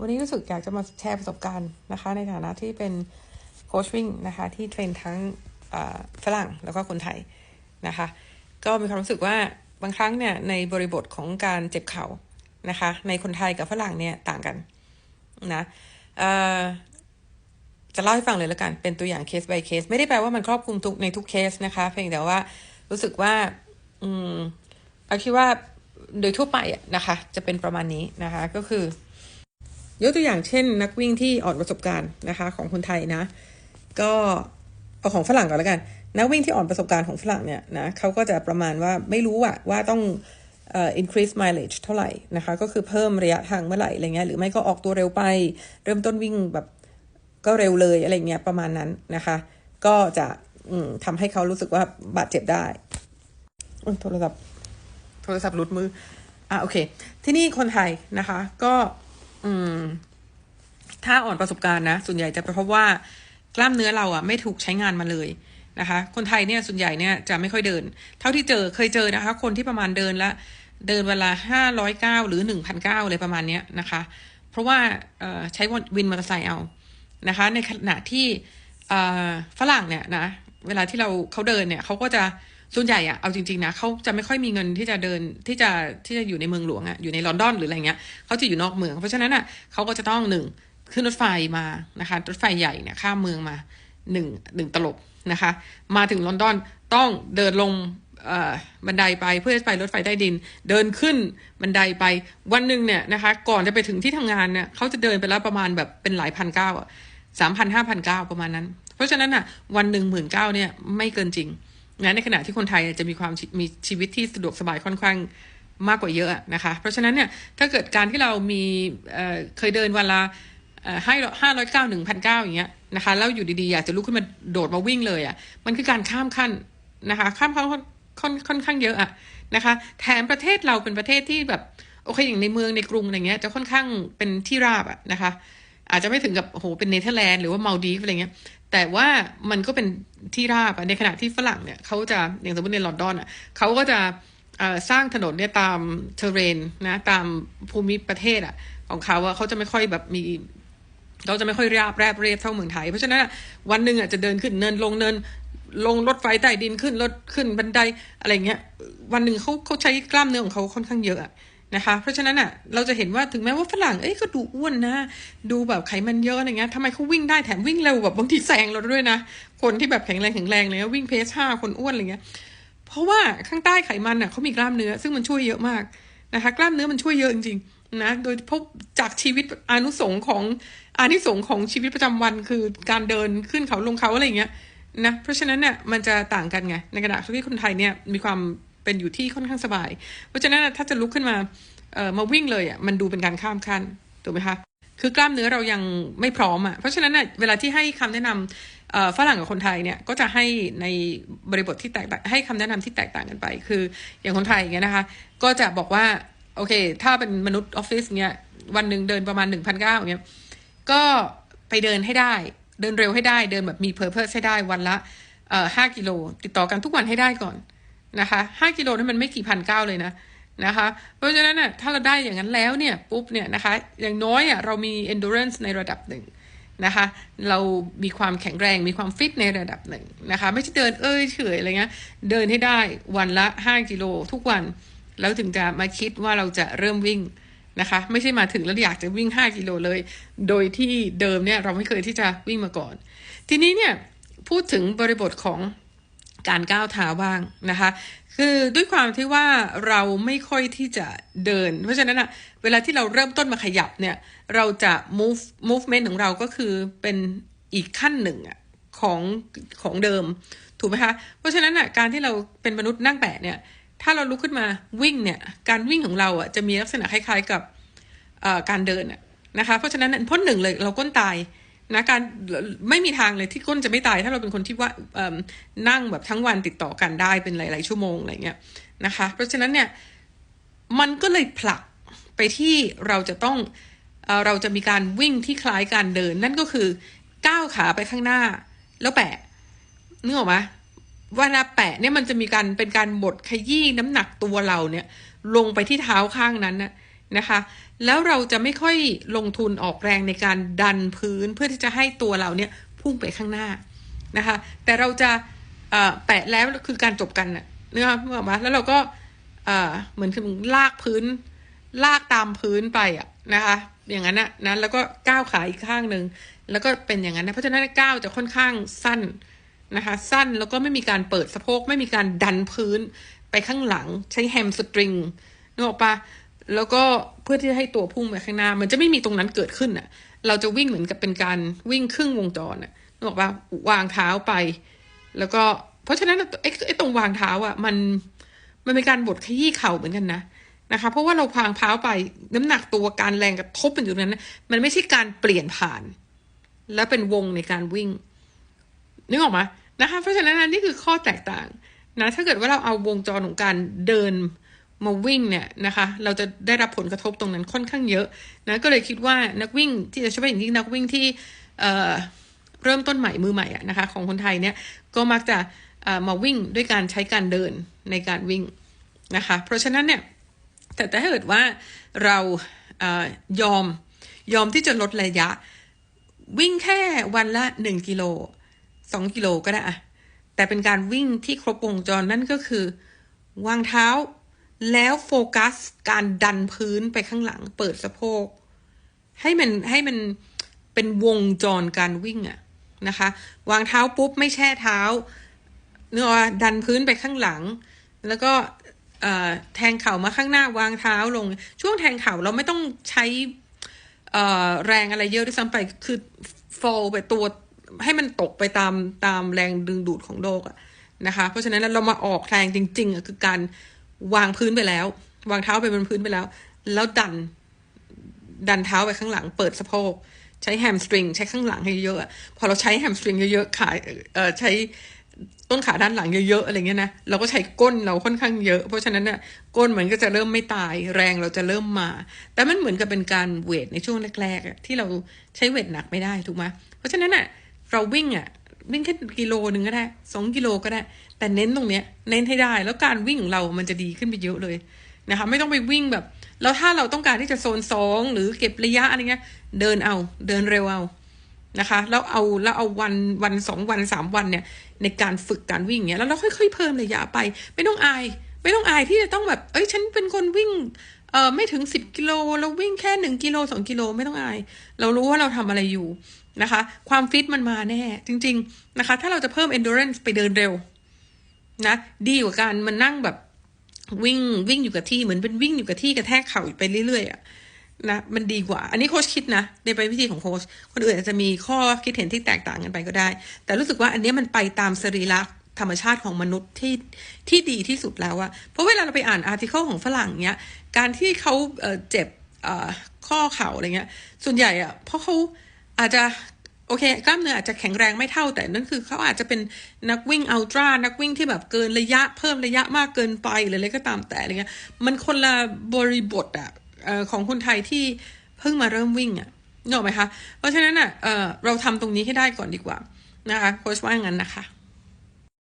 วันนี้รู้สึกอยากจะมาแชร์ประสบการณ์นะคะ ในฐานะที่เป็นโคชวิ่งนะคะ ที่เทรนทั้งฝรั่งแล้วก็คนไทยนะคะ ก็มีความรู้สึกว่าบางครั้งเนี่ยในบริบทของการเจ็บเข่านะคะ ในคนไทยกับฝรั่งเนี่ยต่างกันนะจะเล่าให้ฟังเลยแล้วกัน เป็นตัวอย่างเคส by เคส ไม่ได้แปลว่ามันครอบคลุมทุกในทุกเคสนะคะ เพียงแต่ว่ารู้สึกว่า อืมเอาคิดว่าโดยทั่วไปนะคะ จะเป็นประมาณนี้นะคะ ก็คือ ยกตัวอย่างเช่น นักวิ่งที่อ่อนประสบการณ์นะคะ ของคนไทยนะ ก็เอาของฝรั่งก่อนแล้วกัน นักวิ่งที่อ่อนประสบการณ์ของฝรั่งเนี่ยนะเขาก็จะประมาณว่าไม่รู้อะว่าต้อง increase mileage เท่าไหร่นะคะ ก็คือเพิ่มระยะทางเมื่อไหร่อะไรเงี้ยหรือไม่ก็ออกตัวเร็วไป เริ่มต้นวิ่งแบบก็เร็วเลยอะไรเงี้ยประมาณนั้นนะคะ ก็จะทำให้เขารู้สึกว่าบาดเจ็บได้โทรศัพท์โทรศัพท์หลุดมืออะโอเค ที่นี่คนไทยนะคะ ก็ อืม ถ้าอ่อนประสบการณ์นะ ส่วนใหญ่จะเป็นเพราะว่ากล้ามเนื้อเราอะไม่ถูกใช้งานมาเลยนะคะ คนไทยเนี่ยส่วนใหญ่เนี่ยจะไม่ค่อยเดิน เท่าที่เจอเคยเจอนะคะ คนที่ประมาณเดินละเดินเวลาห้าร้อยเก้าหรือหนึ่งพันเก้าเลยประมาณเนี้ยนะคะ เพราะว่าใช้วินมอเตอร์ไซค์เอานะคะ ในขณะที่ฝรั่งเนี่ยนะ เวลาที่เราเขาเดินเนี่ยเขาก็จะ ส่วนใหญ่อะเอาจริงๆนะเขาจะไม่ค่อยมีเงินที่จะเดินที่จะที่จะอยู่ในเมืองหลวงอะอยู่ในลอนดอนหรืออะไรเงี้ยเขาจะอยู่นอกเมือง เพราะฉะนั้นอะเขาก็จะต้องหนึ่งขึ้นรถไฟมานะคะ รถไฟใหญ่เนี่ยข้ามเมืองมาหนึ่งหนึ่งตลบนะคะ มาถึงลอนดอนต้องเดินลงบันไดไปเพื่อไปรถไฟใต้ดิน เดินขึ้นบันไดไปวันหนึ่งเนี่ยนะคะ ก่อนจะไปถึงที่ทำงานเนี่ยเขาจะเดินไปแล้วประมาณแบบเป็นหลายพันเก้าสามพันห้าพันเก้าประมาณนั้น เพราะฉะนั้นอะวันหนึ่งหมื่นเก้าเนี่ยไม่เกินจริง นะในขณะที่คนไทยจะมีความมีชีวิตที่สะดวกสบายค่อนข้างมากกว่าเยอะนะคะ เพราะฉะนั้นเนี่ยถ้าเกิดการที่เรามีเเคยเดินวันละให้ห้าร้อยเก้าหนึ่งพันเก้าอย่างเงี้ยนะคะแล้วอยู่ดีๆอยากจะลุกขึ้นมาโดดมาวิ่งเลยอะ่ะมันคือการข้ามขั้นนะคะ ข้ามขั้นค่อนค่อนข้างเยอะอะนะคะ แถมประเทศเราเป็นประเทศที่แบบโอเคอย่างในเมืองในกรุงอะไรเงี้ยจะค่อนข้างเป็นที่ราบอะนะคะ อาจจะไม่ถึงกับโอ้โหเป็นเนเธอร์แลนด์หรือว่ามาลดีฟอะไรเงี้ย แต่ว่ามันก็เป็นที่ราบในขณะที่ฝรั่งเนี่ยเขาจะอย่างสมมติในลอนดอนอะเขาก็จะสร้างถนนเนี่ยตามเทเรนนะตามภูมิประเทศอะของเขาว่าเขาจะไม่ค่อยแบบมีเขาจะไม่ค่อยราบแรบเรียบเท่าเมืองไทย เพราะฉะนั้นวันหนึ่งอะจะเดินขึ้นเนินลงเนิน ลงรถไฟใต้ดินขึ้นรถขึ้นบันไดอะไรเงี้ย วันหนึ่งเขาเขาใช้กล้ามเนื้อของเขาค่อนข้างเยอะ นะคะ เพราะฉะนั้นอะเราจะเห็นว่าถึงแม้ว่าฝรั่งเอ้ยก็ดูอ้วนนะ ดูแบบไขมันเยอะอะไรเงี้ยทำไมเขาวิ่งได้แถมวิ่งเร็วแบบบางทีแซงเราด้วยนะ คนที่แบบแข็งแรงแข็งแรงเลยวิ่งเพสห้าคนอ้วนอะไรเงี้ย เพราะว่าข้างใต้ไขมันอะเขามีกล้ามเนื้อ ซึ่งมันช่วยเยอะมากนะคะ กล้ามเนื้อมันช่วยเยอะจริงๆนะโดยพบจากชีวิตอนุสงของอานิสงของชีวิตประจำวันคือการเดินขึ้นเขาลงเขาอะไรเงี้ยนะเพราะฉะนั้นเนี่ยมันจะต่างกันไงในขณะที่คนไทยเนี่ยมีความ เป็นอยู่ที่ค่อนข้างสบาย เพราะฉะนั้นถ้าจะลุกขึ้นมาเอ่อมาวิ่งเลยอะมันดูเป็นการข้ามขั้นถูกไหมคะคือกล้ามเนื้อเรายังไม่พร้อมอะเพราะฉะนั้นเน่ยเวลาที่ให้คำแนะนำฝรั่งกับคนไทยเนี่ยก็จะให้ในบริบทที่แตกต่างให้คำแนะนำที่แตกต่างกันไป คืออย่างคนไทยอย่างเงี้ยนะคะ ก็จะบอกว่าโอเค ถ้าเป็นมนุษย์ออฟฟิศเงี้ยวันหนึ่งเดินประมาณหนึ่งพันเก้าเงี้ยก็ไปเดินให้ได้ เดินเร็วให้ได้เดินแบบมีเพอร์เพสให้ได้วันละห้ากิโล ติดต่อกันทุกวันให้ได้ก่อน นะคะห้ากิโลนั้มันไม่กี่พันเก้าเลยนะนะคะ เพราะฉะนั้นน่ะถ้าเราได้อย่างนั้นแล้วเนี่ยปุ๊บเนี่ยนะคะอย่างน้อยอะเรามี endurance ในระดับหนึ่งนะคะเรามีความแข็งแรงมีความฟิตในระดับหนึ่งนะคะไม่ใช่เดินเอ้ยเฉยอะไรเงี้ยเดินให้ได้วันละ 5 กิโลทุกวัน แล้วถึงจะมาคิดว่าเราจะเริ่มวิ่งนะคะไม่ใช่มาถึงแล้วอยากจะวิ่ง 5 กิโลเลย โดยที่เดิมเนี่ยเราไม่เคยที่จะวิ่งมาก่อน ทีนี้เนี่ยพูดถึงบริบทของ การก้าวเท้าบ้างนะคะ คือด้วยความที่ว่าเราไม่ค่อยที่จะเดิน เพราะฉะนั้นอะเวลาที่เราเริ่มต้นมาขยับเนี่ย เราจะ move movement ของเราก็คือเป็นอีกขั้นหนึ่งอะของของเดิม ถูกไหมคะ เพราะฉะนั้นอะการที่เราเป็นมนุษย์นั่งแปะเนี่ย ถ้าเราลุกขึ้นมาวิ่งเนี่ย การวิ่งของเราอะจะมีลักษณะคล้ายๆกับการเดินนะคะ เพราะฉะนั้นพ้นหนึ่งเลยเราก้นตาย นะการไม่มีทางเลยที่ก้นจะไม่ตาย ถ้าเราเป็นคนที่ว่านั่งแบบทั้งวันติดต่อกันได้เป็นหลาย ๆ ชั่วโมงอะไรเงี้ยนะคะ เพราะฉะนั้นเนี่ยมันก็เลยผลักไปที่เราจะต้องเราจะมีการวิ่งที่คล้ายการเดิน นั่นก็คือก้าวขาไปข้างหน้า แล้วแปะนึกออกไหมเวลาแปะเนี่ยมันจะมีการเป็นการบดขยี้น้ำหนักตัวเราเนี่ย ลงไปที่เท้าข้างนั้นนะ นะคะ แล้วเราจะไม่ค่อยลงทุนออกแรงในการดันพื้นเพื่อที่จะให้ตัวเราเนี่ยพุ่งไปข้างหน้านะคะ แต่เราจะแปะแล้วคือการจบกันน่ะเนื้อเมื่อมาแล้วเราก็เอ่อเหมือนคือลากพื้น ลากตามพื้นไปอะนะคะ อย่างนั้นนะนะแล้วก็ก้าวขาอีกข้างหนึ่งแล้วก็เป็นอย่างนั้นนะเพราะฉะนั้นก้าวจะค่อนข้างสั้นนะคะ สั้นแล้วก็ไม่มีการเปิดสะโพกไม่มีการดันพื้นไปข้างหลังใช้แฮมสตริงนึกออกปะ แล้วก็เพื่อที่จะให้ตัวพุ่งไปข้างหน้า มันจะไม่มีตรงนั้นเกิดขึ้นอะ เราจะวิ่งเหมือนกับเป็นการวิ่งครึ่งวงจรอะนึกออกปะวางเท้าไป แล้วก็เพราะฉะนั้นไอ้ตรงวางเท้าอะ มันมันเป็นการบดขยี้เข่าเหมือนกันนะนะคะ เพราะว่าเราพางเท้าไปน้ำหนักตัวการแรงกระทบมันอยู่ตรงนั้นนะมันไม่ใช่การเปลี่ยนผ่าน แล้วเป็นวงในการวิ่งนึกออกไหมนะคะ เพราะฉะนั้นนี่คือข้อแตกต่างนะถ้าเกิดว่าเราเอาวงจรของการเดิน มาวิ่งเนี่ยนะคะ เราจะได้รับผลกระทบตรงนั้นค่อนข้างเยอะนะก็เลยคิดว่านักวิ่งที่จะช่วยอย่างยิ่งนักวิ่งที่เเริ่มต้นใหม่มือใหม่อะนะคะ ของคนไทยเนี่ยก็มักจะมาวิ่งด้วยการใช้การเดินในการวิ่งนะคะ เพราะฉะนั้นเนี่ยแต่ถ้าเกิดว่าเราเออยอมยอมที่จะลดระยะ วิ่งแค่วันละหนึ่งกิโลสองกิโลก็ได้อะแต่เป็นการวิ่งที่ครบวงจรนั่นก็คือวางเท้า แล้วโฟกัสการดันพื้นไปข้างหลัง เปิดสะโพก ให้มันให้มันเป็นวงจรการวิ่งอะนะคะ วางเท้าปุ๊บไม่แช่เท้าเนื้อดันพื้นไปข้างหลัง แล้วก็แทงเข่ามาข้างหน้าวางเท้าลง ช่วงแทงเข่าเราไม่ต้องใช้แรงอะไรเยอะด้วยซ้ำไปคือ fall ไปตัวให้มันตกไปตามตามแรงดึงดูดของโลกอะนะคะ เพราะฉะนั้นเรามาออกแรงจริงๆอะคือการ วางพื้นไปแล้ว วางเท้าไปบนพื้นไปแล้ว แล้วดัน ดันเท้าไปข้างหลัง เปิดสะโพกใช้แฮมสตริงใช้ข้างหลังให้เยอะพอเราใช้แฮมสตริงเยอะๆขาเอ่อใช้ต้นขาด้านหลังเยอะๆอะไรเงี้ยนะเราก็ใช้ก้นเราค่อนข้างเยอะ เพราะฉะนั้นเนี่ยก้นมันก็จะเริ่มไม่ตายแรงเราจะเริ่มมา แต่มันเหมือนกับเป็นการเวทในช่วงแรกๆที่เราใช้เวทหนักไม่ได้ถูกไหมเพราะฉะนั้นอะเราวิ่งอะ วิ่งแค่กิโลหนึ่งก็ได้สองกิโลก็ได้ แต่เน้นตรงเนี้ย เน้นให้ได้ แล้วการวิ่งของเรามันจะดีขึ้นไปเยอะเลยนะคะ ไม่ต้องไปวิ่งแบบ แล้วถ้าเราต้องการที่จะโซนสองหรือเก็บระยะอะไรเงี้ย เดินเอา เดินเร็วเอานะคะแล้วเอาแล้วเอาวันวันสองวันสามวันเนี่ย ในการฝึกการวิ่งเนี้ยแล้วเราค่อยๆเพิ่มระยะไป ไม่ต้องอาย ไม่ต้องอายที่จะต้องแบบเอ้ยฉันเป็นคนวิ่งเอ่อไม่ถึงสิบกิโลแล้ววิ่งแค่หนึ่งกิโลสองกิโลไม่ต้องอาย เรารู้ว่าเราทำอะไรอยู่ นะคะ ความฟิตมันมาแน่ จริง ๆนะคะ ถ้าเราจะเพิ่ม endurance ไปเดินเร็วนะ ดีกว่าการมันนั่งแบบวิ่งวิ่งอยู่กับที่เหมือนเป็นวิ่งอยู่กับที่กระแทกเข่าไปเรื่อยๆอะนะมันดีกว่า อันนี้โค้ชคิดนะ ในไปวิธีของโค้ชคนอื่นอาจจะมีข้อคิดเห็นที่แตกต่างกันไปก็ได้ แต่รู้สึกว่าอันนี้มันไปตามสรีระธรรมชาติของมนุษย์ที่ที่ดีที่สุดแล้วอะเพราะเวลาเราไปอ่านอาร์ติเคิลของฝรั่งเนี้ย การที่เขาเอ่อเจ็บเอ่อข้อเข่าอะไรเงี้ย ส่วนใหญ่อะเพราะเขา อาจจะโอเคกล้ามเนื้ออาจจะแข็งแรงไม่เท่าแต่นั่นคือเขาอาจจะเป็นนักวิ่งอัลตร้านักวิ่งที่แบบเกินระยะเพิ่มระยะมากเกินไปหรืออะไรก็ตามแต่อะไรเงี้ยมันคนละบริบทอะเอ่อของคนไทยที่เพิ่งมาเริ่มวิ่งอะนึกออกไหมคะ เพราะฉะนั้นอะเอ่อเราทำตรงนี้ให้ได้ก่อนดีกว่านะคะโค้ชว่าอย่างนั้นนะคะ